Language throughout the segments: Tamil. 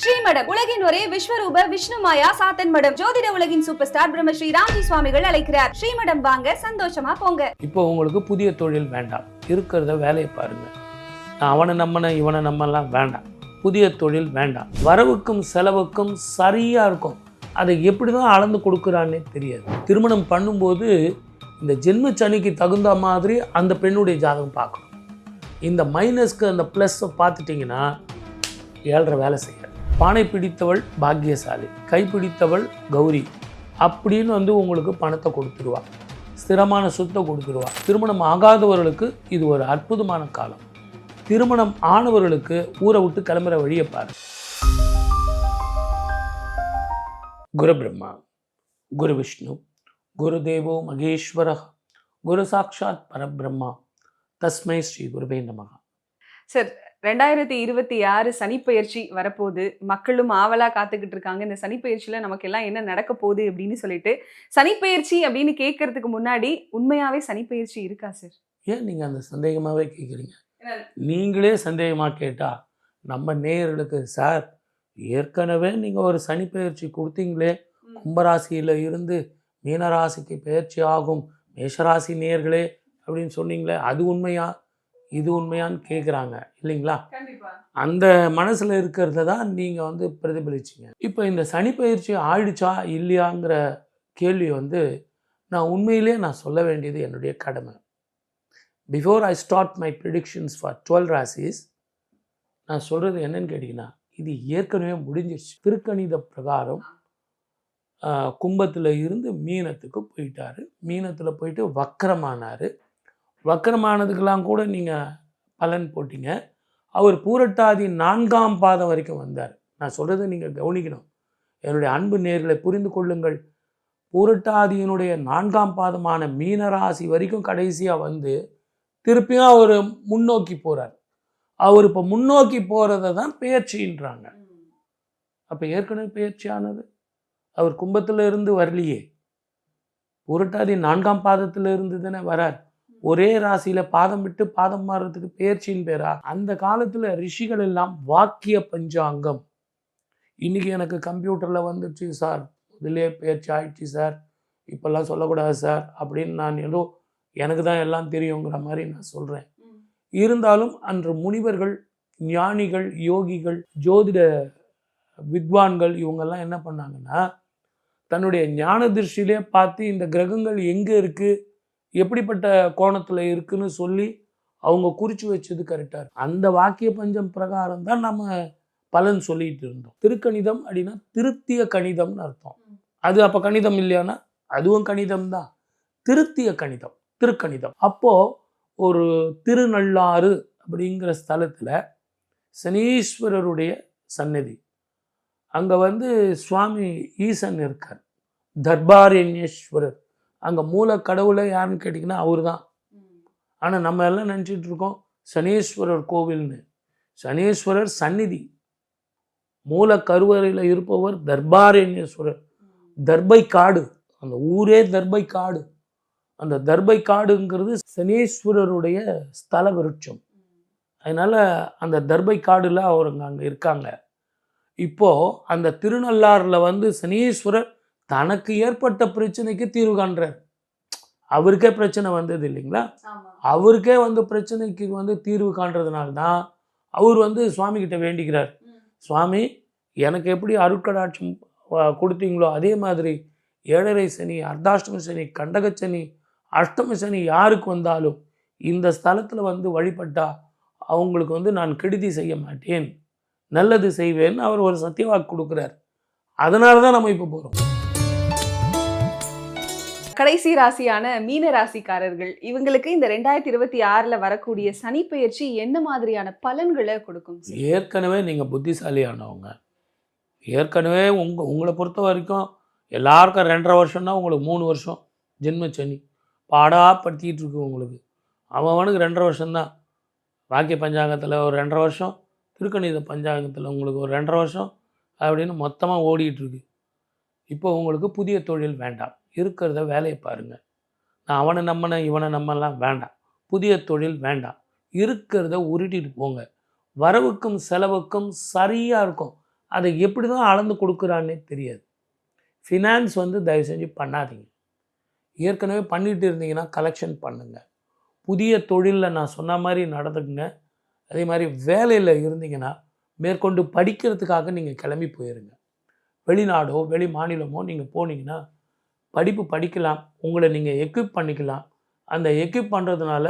ஸ்ரீமடம். உலகின் ஒரே விஸ்வரூப விஷ்ணு மாயா சாத்தன் மடம். ஜோதிட உலகின் சூப்பர் ஸ்டார் பிரம்மஸ்ரீ ராம்ஜி சுவாமிகள் அழைக்கிறார். ஸ்ரீமடம் வாங்க சந்தோஷமா போங்க. இப்போ உங்களுக்கு புதிய தொழில் வேண்டாம். இருக்கிறத வேலையை பாருங்க. அவனை நம்மன இவனை நம்மலாம் வேண்டாம். புதிய தொழில் வேண்டாம். வரவுக்கும் செலவுக்கும் சரியாக இருக்கும். அதை எப்படி தான் அளந்து கொடுக்குறான்னே தெரியாது. திருமணம் பண்ணும்போது இந்த ஜென்ம சனிக்கு தகுந்த மாதிரி அந்த பெண்ணுடைய ஜாதகம் பார்க்கணும். இந்த மைனஸ்க்கு அந்த ப்ளஸ்ஸை பார்த்துட்டிங்கன்னா ஏழரை வேலை செய்ய பானை பிடித்தவள் பாக்கியசாலி கை பிடித்தவள் கௌரி அப்படின்னு வந்து உங்களுக்கு பணத்தை கொடுத்துருவா. ஸ்திரமான சொத்தை கொடுத்துருவா. திருமணம் ஆகாதவர்களுக்கு இது ஒரு அற்புதமான காலம். திருமணம் ஆனவர்களுக்கு ஊரை விட்டு கிளம்புற வழியை பாரு. குரு பிரம்மா குரு விஷ்ணு குரு தேவோ மகேஸ்வர குரு சாட்சாத் பரபிரம்மா. தஸ்மை ஸ்ரீ குருவே நமகா சார் ரெண்டாயிரத்தி இருபத்தி ஆறு சனிப்பெயர்ச்சி வரப்போகுது. மக்களும் ஆவலா காத்துக்கிட்டு இருக்காங்க இந்த சனிப்பெயர்ச்சியில நமக்கு எல்லாம் என்ன நடக்க போகுது அப்படின்னு சொல்லிட்டு சனிப்பெயர்ச்சி அப்படின்னு கேட்கறதுக்கு முன்னாடி உண்மையாவே சனிப்பெயர்ச்சி இருக்கா சார் ஏன் நீங்கள் அந்த சந்தேகமாகவே கேட்குறீங்க? நீங்களே சந்தேகமாக கேட்டால் நம்ம நேயர்களுக்கு சார் ஏற்கனவே நீங்கள் ஒரு சனி பயிற்சி கொடுத்தீங்களே கும்பராசியில் இருந்து மீனராசிக்கு பயிற்சி ஆகும். மேஷராசி நேயர்களே அப்படின்னு சொன்னீங்களே அது உண்மையா? இது உண்மையான்னு கேட்குறாங்க இல்லைங்களா? அந்த மனசில் இருக்கிறத தான் நீங்கள் வந்து பிரதிபலிச்சிங்க. இப்போ இந்த சனி பயிற்சி ஆயிடுச்சா இல்லையாங்கிற கேள்வி வந்து நான் உண்மையிலே நான் சொல்ல வேண்டியது என்னுடைய கடமை. Before I start my predictions for twelve ராசிஸ் நான் சொல்கிறது என்னன்னு கேட்டிங்கன்னா இது ஏற்கனவே முடிஞ்சிருச்சு. திருக்கணித பிரகாரம் கும்பத்தில் இருந்து மீனத்துக்கு போயிட்டாரு. மீனத்தில் போயிட்டு வக்கரமானார். வக்கரமானதுக்கெல்லாம் கூட நீங்கள் பலன் போட்டீங்க. அவர் பூரட்டாதி நான்காம் பாதம் வரைக்கும் வந்தார். நான் சொல்கிறத நீங்கள் கவனிக்கணும். என்னுடைய அன்பு நேர்களை புரிந்து கொள்ளுங்கள். பூரட்டாதியினுடைய நான்காம் பாதமான மீனராசி வரைக்கும் கடைசியாக வந்து திருப்பியும் அவர் முன்னோக்கி போகிறார் அவர் இப்போ முன்னோக்கி போகிறத தான் பெயர்ச்சின்றாங்க. அப்போ ஏற்கனவே பெயர்ச்சியானது. அவர் கும்பத்தில் இருந்து வரலையே. பூரட்டாதி நான்காம் பாதத்தில் இருந்து தானே வரார். ஒரே ராசியில பாதம் விட்டு பாதம் மாறுறதுக்கு பெயர்ச்சின்னு பேரா? அந்த காலத்துல ரிஷிகள் எல்லாம் வாக்கிய பஞ்சாங்கம். இன்னைக்கு எனக்கு கம்ப்யூட்டர்ல வந்துடுச்சு சார். முதலே பெயர்ச்சி ஆயிடுச்சு சார். இப்பெல்லாம் சொல்லக்கூடாது சார். அப்படின்னு நான் ஏதோ எனக்கு தான் எல்லாம் தெரியுங்கிற மாதிரி நான் சொல்றேன். இருந்தாலும் அன்று முனிவர்கள் ஞானிகள் யோகிகள் ஜோதிட வித்வான்கள் இவங்கெல்லாம் என்ன பண்ணாங்கன்னா தன்னுடைய ஞான திருஷ்டிலே பார்த்து இந்த கிரகங்கள் எங்கே இருக்குது எப்படிப்பட்ட கோணத்தில் இருக்குன்னு சொல்லி அவங்க குறித்து வச்சது கரெக்டாக அந்த வாக்கிய பஞ்சம் பிரகாரம் தான் நம்ம பலன் சொல்லிட்டு இருந்தோம். திருக்கணிதம் அப்படின்னா திருத்திய கணிதம்னு அர்த்தம். அது அப்போ கணிதம் இல்லையானா? அதுவும் கணிதம் தான். திருத்திய கணிதம் திருக்கணிதம். அப்போது ஒரு திருநள்ளாறு அப்படிங்கிற ஸ்தலத்தில் சனீஸ்வரருடைய சன்னதி அங்கே வந்து சுவாமி ஈசன் இருக்கார். தர்பாரண்யேஸ்வரர். அங்கே மூல கடவுளை யாருன்னு கேட்டிங்கன்னா அவர் தான் ஆனால் நம்ம எல்லாம் நினச்சிட்டு இருக்கோம் சனீஸ்வரர் கோவில்னு. சனீஸ்வரர் சந்நிதி. மூல கருவறையில் இருப்பவர் தர்பாரண்யேஸ்வரர். தர்பை காடு அந்த ஊரே தர்பை காடு அந்த தர்பை காடுங்கிறது சனீஸ்வரருடைய ஸ்தல விருட்சம். அதனால் அந்த தர்பை காடில் அவருங்க அங்கே இருக்காங்க. இப்போது அந்த திருநள்ளாறில் வந்து சனீஸ்வரர் தனக்கு ஏற்பட்ட பிரச்சனைக்கு தீர்வு காண்றார். அவருக்கே பிரச்சனை வந்தது இல்லைங்களா? அவருக்கே வந்து பிரச்சனைக்கு வந்து தீர்வு காண்றதுனால தான் அவர் வந்து சுவாமி கிட்ட வேண்டிக்கிறார் சுவாமி எனக்கு எப்படி அருட்கடாட்சம் கொடுத்தீங்களோ அதே மாதிரி ஏழரை சனி அர்த்தாஷ்டம சனி கண்டக சனி அஷ்டம சனி யாருக்கு வந்தாலும் இந்த ஸ்தலத்தில் வந்து வழிபட்டா அவங்களுக்கு வந்து நான் கெடுதி செய்ய மாட்டேன். நல்லது செய்வேன் அவர் ஒரு சத்தியவாக்கு கொடுக்குறார். அதனால தான் நம்ம இப்போ போகிறோம் கடைசி ராசியான மீன ராசிக்காரர்கள் இவங்களுக்கு இந்த ரெண்டாயிரத்தி இருபத்தி ஆறுல வரக்கூடிய சனிப்பெயர்ச்சி என்ன மாதிரியான பலன்களை கொடுக்கும்? ஏற்கனவே நீங்கள் புத்திசாலியானவங்க. ஏற்கனவே உங்க உங்களை பொறுத்த வரைக்கும் எல்லாருக்கும் ரெண்டரை வருஷம்னா உங்களுக்கு மூணு வருஷம் ஜென்ம சனி. பாடாக படுத்திட்டு இருக்கு உங்களுக்கு. அவன் அவனுக்கு ரெண்டரை வருஷம்தான். வாக்கிய பஞ்சாங்கத்தில் ஒரு ரெண்டரை வருஷம் திருக்கணித பஞ்சாங்கத்தில் உங்களுக்கு ஒரு ரெண்டரை வருஷம் அப்படின்னு மொத்தமாக ஓடிட்டு இருக்கு. இப்போ உங்களுக்கு புதிய தொழில் வேண்டாம். இருக்கிறத வேலையை பாருங்கள் நான் அவனை நம்மன இவனை நம்மலாம் வேண்டாம். புதிய தொழில் வேண்டாம். இருக்கிறத உருட்டிட்டு போங்க. வரவுக்கும் செலவுக்கும் சரியாக இருக்கும். அதை எப்படி தான் அளந்து கொடுக்குறான்னே தெரியாது. ஃபினான்ஸ் வந்து தயவு செஞ்சு பண்ணாதீங்க. ஏற்கனவே பண்ணிட்டு இருந்தீங்கன்னா கலெக்ஷன் பண்ணுங்க. புதிய தொழிலில் நான் சொன்ன மாதிரி நடந்துக்குங்க. அதே மாதிரி வேலையில் இருந்தீங்கன்னா மேற்கொண்டு படிக்கிறதுக்காக நீங்கள் கிளம்பி போயிருங்க. வெளிநாடோ வெளி மாநிலமோ நீங்கள் போனீங்கன்னா படிப்பு படிக்கலாம் உங்களை நீங்கள் எக்யூப் பண்ணிக்கலாம். அந்த எக்யூப் பண்ணுறதுனால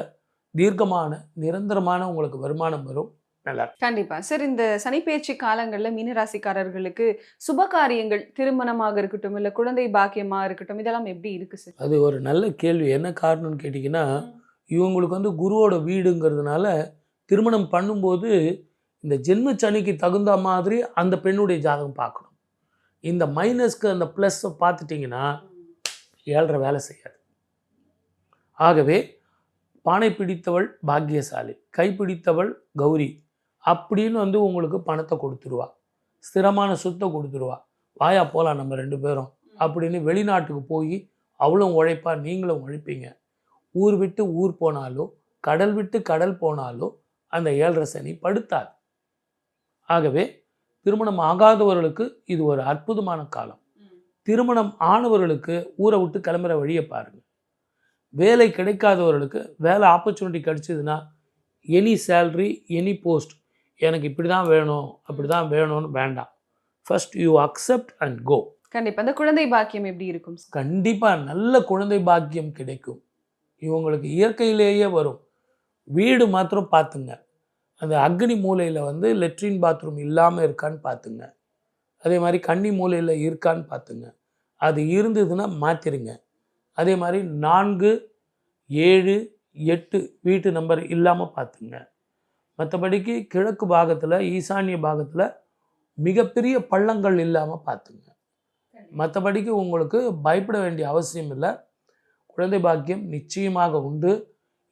தீர்க்கமான நிரந்தரமான உங்களுக்கு வருமானம் வரும். நல்லா. கண்டிப்பா. சார் இந்த சனிப்பெயர்ச்சி காலங்கள்ல மீனராசிக்காரர்களுக்கு சுப காரியங்கள் திருமணமாக இருக்கட்டும் இல்ல குழந்தை பாக்கியமா இருக்கட்டும் இதெல்லாம் எப்படி இருக்கு சார்? அது ஒரு நல்ல கேள்வி. என்ன காரணம்னு கேட்டிங்கன்னா இவங்களுக்கு வந்து குருவோட வீடுங்கிறதுனால திருமணம் பண்ணும்போது இந்த ஜென்ம சனிக்கு தகுந்த மாதிரி அந்த பெண்ணுடைய ஜாதகம் பார்க்கணும். இந்த மைனஸ்க்கு அந்த ப்ளஸ்ஸை பார்த்துட்டிங்கன்னா ஏழரை வேலை செய்யாது. ஆகவே பானை பிடித்தவள் பாக்கியசாலி கை பிடித்தவள் கௌரி அப்படின்னு வந்து உங்களுக்கு பணத்தை கொடுத்துருவா. ஸ்திரமான சொத்தை கொடுத்துருவா. வாயா போகலாம் நம்ம ரெண்டு பேரும் அப்படின்னு வெளிநாட்டுக்கு போய் அவளும் உழைப்பா நீங்களும் உழைப்பீங்க. ஊர் விட்டு ஊர் போனாலோ கடல் விட்டு கடல் போனாலோ அந்த ஏழரை சனி படுத்தாது. ஆகவே திருமணம் ஆகாதவர்களுக்கு இது ஒரு அற்புதமான காலம். திருமணம் ஆனவர்களுக்கு ஊரை விட்டு கிளம்புற வழியை பாருங்க. வேலை கிடைக்காதவர்களுக்கு வேலை ஆப்பர்ச்சுனிட்டி கிடைச்சதுன்னா எனி சேல்ரி எனி போஸ்ட் எனக்கு இப்படி தான் வேணும் அப்படி தான் வேணும்னு வேண்டாம். First you accept and go கண்டிப்பா. இந்த குழந்தை பாக்கியம் எப்படி இருக்கும்? கண்டிப்பாக நல்ல குழந்தை பாக்கியம் கிடைக்கும். இவங்களுக்கு இயற்கையிலேயே வரும். வீடு மாத்திரம் பார்த்துங்க. அந்த அக்னி மூலையில் வந்து லெட்ரின் பாத்ரூம் இல்லாமல் இருக்கான்னு பார்த்துங்க. அதே மாதிரி கன்னி மூலையில் இருக்கான்னு பார்த்துங்க. அது இருந்ததுன்னா மாற்றிருங்க அதே மாதிரி நான்கு ஏழு எட்டு வீட்டு நம்பர் இல்லாமல் பார்த்துங்க. மற்றபடிக்கு கிழக்கு பாகத்தில் ஈசானிய பாகத்தில் மிகப்பெரிய பள்ளங்கள் இல்லாமல் பார்த்துங்க. மற்றபடிக்கு உங்களுக்கு பயப்பட வேண்டிய அவசியம் இல்லை. குழந்தை பாக்கியம் நிச்சயமாக உண்டு.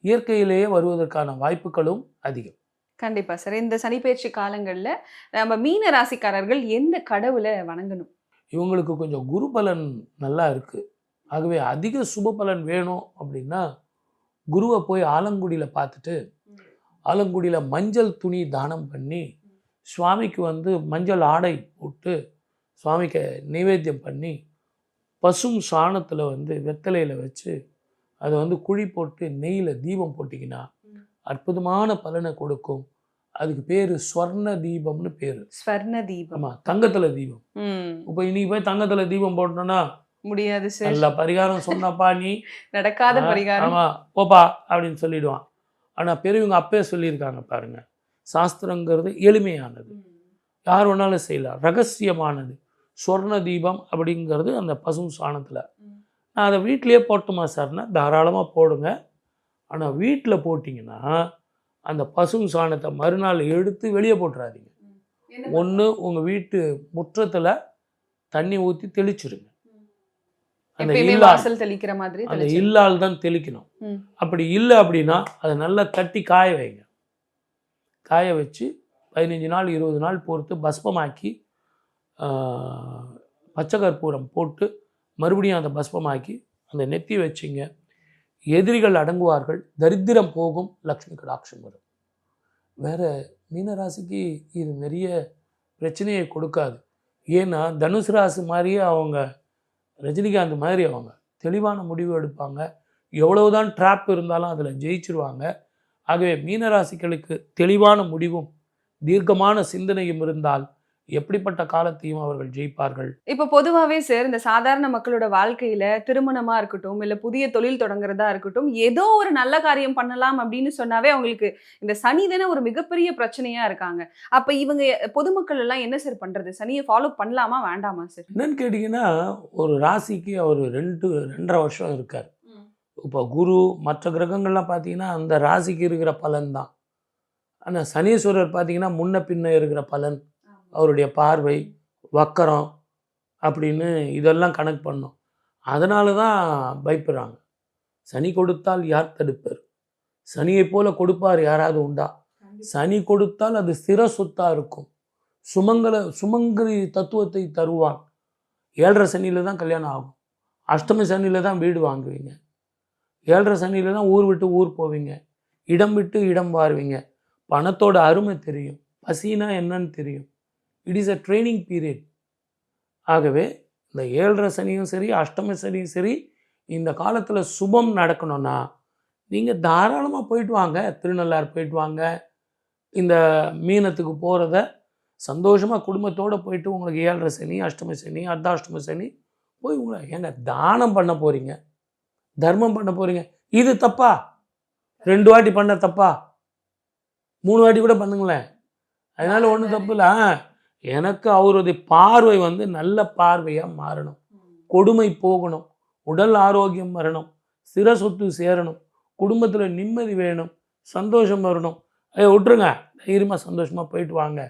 இயற்கையிலேயே வருவதற்கான வாய்ப்புகளும் அதிகம். கண்டிப்பாக சார் இந்த சனிப்பெயர்ச்சி காலங்களில் நம்ம மீன ராசிக்காரர்கள் எந்த கடவுளை வணங்கணும்? இவங்களுக்கு கொஞ்சம் குரு பலன் நல்லா இருக்குது ஆகவே அதிக சுப பலன் வேணும் அப்படின்னா குருவை போய் ஆலங்குடியில் பார்த்துட்டு ஆலங்குடியில் மஞ்சள் துணி தானம் பண்ணி சுவாமிக்கு வந்து மஞ்சள் ஆடை போட்டு சுவாமிக்கு நைவேத்தியம் பண்ணி பசும் சாணத்தில் வந்து வெத்தலையில் வச்சு அதை வந்து குழி போட்டு நெய்யில் தீபம் போட்டிங்கன்னா அற்புதமான பலனை கொடுக்கும். அதுக்கு பேர் ஸ்வர்ண தீபம்னு பேர். ஸ்வர்ண தீபம். ஆமாம் தங்கத்தில் தீபம். இப்போ இன்னைக்கு போய் தங்கத்தில் தீபம் போட்டோன்னா முடியாது சார். நல்ல பரிகாரம் சொன்னப்பா நீ. நடக்காத பரிகாரம். ஆமா போப்பா அப்படின்னு சொல்லிடுவான். ஆனா பெரியவங்க அப்பே சொல்லியிருக்காங்க பாருங்க சாஸ்திரங்கிறது எளிமையானது. யார் வேணாலும் செய்யலாம். ரகசியமானது. சொர்ண தீபம் அப்படிங்கிறது அந்த பசும் சாணத்தில். நான் அதை வீட்டிலேயே போட்டுமா சார்னா தாராளமாக போடுங்க. ஆனால் வீட்டில் போட்டிங்கன்னா அந்த பசும் சாணத்தை மறுநாள் எடுத்து வெளியே போட்டுறாதீங்க. ஒன்று உங்கள் வீட்டு முற்றத்தில் தண்ணி ஊற்றி தெளிச்சிருங்க. அந்த இல்லால் தெளிக்கிற மாதிரி அந்த. இல்லால் தான் தெளிக்கணும். அப்படி இல்லை அப்படின்னா அதை நல்லா தட்டி காய வைங்க. காய வச்சு பதினஞ்சு நாள் இருபது நாள் பொறுத்து பஸ்பமாக்கி பச்சை கற்பூரம் போட்டு மறுபடியும் அந்த பஸ்பமாக்கி அந்த நெத்தி வச்சிங்க. எதிரிகள் அடங்குவார்கள் தரித்திரம் போகும் லக்ஷ்மி கடாட்சம் வரும். வேற மீனராசிக்கு இது நிறைய பிரச்சனையை கொடுக்காது. ஏன்னா தனுசு ராசி மாதிரியே அவங்க ரஜினிகாந்த் மாதிரி அவங்க தெளிவான முடிவு எடுப்பாங்க. எவ்வளவுதான் ட்ராப் இருந்தாலும் அதில் ஜெயிச்சிருவாங்க. ஆகவே மீனராசிகளுக்கு தெளிவான முடிவும் தீர்க்கமான சிந்தனையும் இருந்தால் எப்படிப்பட்ட காலத்தையும் அவர்கள் ஜெயிப்பார்கள்? இப்ப பொதுவாவே சார் இந்த சாதாரண மக்களோட வாழ்க்கையில திருமணமா இருக்கட்டும் இல்ல புதிய தொழில் தொடங்குறதா இருக்கட்டும் ஏதோ ஒரு நல்ல காரியம் பண்ணலாம் அப்படின்னு சொன்னாவே அவங்களுக்கு இந்த சனி தானே ஒரு மிகப்பெரிய பிரச்சனையா இருக்காங்க. அப்ப இவங்க பொதுமக்கள் எல்லாம் என்ன சார் பண்றது? சனியை ஃபாலோ பண்ணலாமா வேண்டாமா சார் என்னன்னு கேட்டிங்கன்னா ஒரு ராசிக்கு அவர் ரெண்டு ரெண்டரை வருஷம் இருக்கார். இப்போ குரு மற்ற கிரகங்கள்லாம் பார்த்தீங்கன்னா அந்த ராசிக்கு இருக்கிற பலன் தான். ஆனால் சனீஸ்வரர் பார்த்தீங்கன்னா முன்ன பின்ன இருக்கிற பலன். அவருடைய பார்வை வக்கரம் அப்படின்னு இதெல்லாம் கணக்கு பண்ணும். அதனால தான் பயப்படுறாங்க. சனி கொடுத்தால் யார் தடுப்பர்? சனியைப் போல கொடுப்பார் யாராவது உண்டா? சனி கொடுத்தால் அது ஸ்திர சொத்தா இருக்கும். சுமங்கல சுமங்கலி தத்துவத்தை தருவான். ஏழரை சனியில் தான் கல்யாணம் ஆகும். அஷ்டமி சனியில் தான் வீடு வாங்குவீங்க. ஏழரை சனியில் தான் ஊர் விட்டு ஊர் போவீங்க. இடம் விட்டு இடம் வாருவீங்க பணத்தோட அருமை தெரியும். பசினா என்னன்னு தெரியும். It is a training period ஆகவே இந்த ஏழரை சனியும் சரி அஷ்டம சனியும் சரி இந்த காலத்தில் சுபம் நடக்கணும்னா நீங்கள் தாராளமாக போயிட்டு வாங்க. திருநள்ளாறு போயிட்டு வாங்க. இந்த மீனத்துக்கு போகிறத சந்தோஷமாக குடும்பத்தோடு போயிட்டு உங்களுக்கு ஏழரை சனி அஷ்டம சனி அர்த்தாஷ்டம சனி போய் உங்களை ஏங்க தானம் பண்ண போகிறீங்க தர்மம் பண்ண போகிறீங்க இது தப்பா? ரெண்டு வாட்டி பண்ண தப்பா? மூணு வாட்டி கூட பண்ணுங்களேன். அதனால ஒன்றும் தப்பு இல்லை. எனக்கு அவருடைய பார்வை வந்து நல்ல பார்வையாக மாறணும். கொடுமை போகணும். உடல் ஆரோக்கியம் வரணும். சிற சொத்து சேரணும். குடும்பத்தில் நிம்மதி வேணும். சந்தோஷம் வரணும். அதை விட்டுருங்க. தைரியமாக சந்தோஷமாக போயிட்டு வாங்க.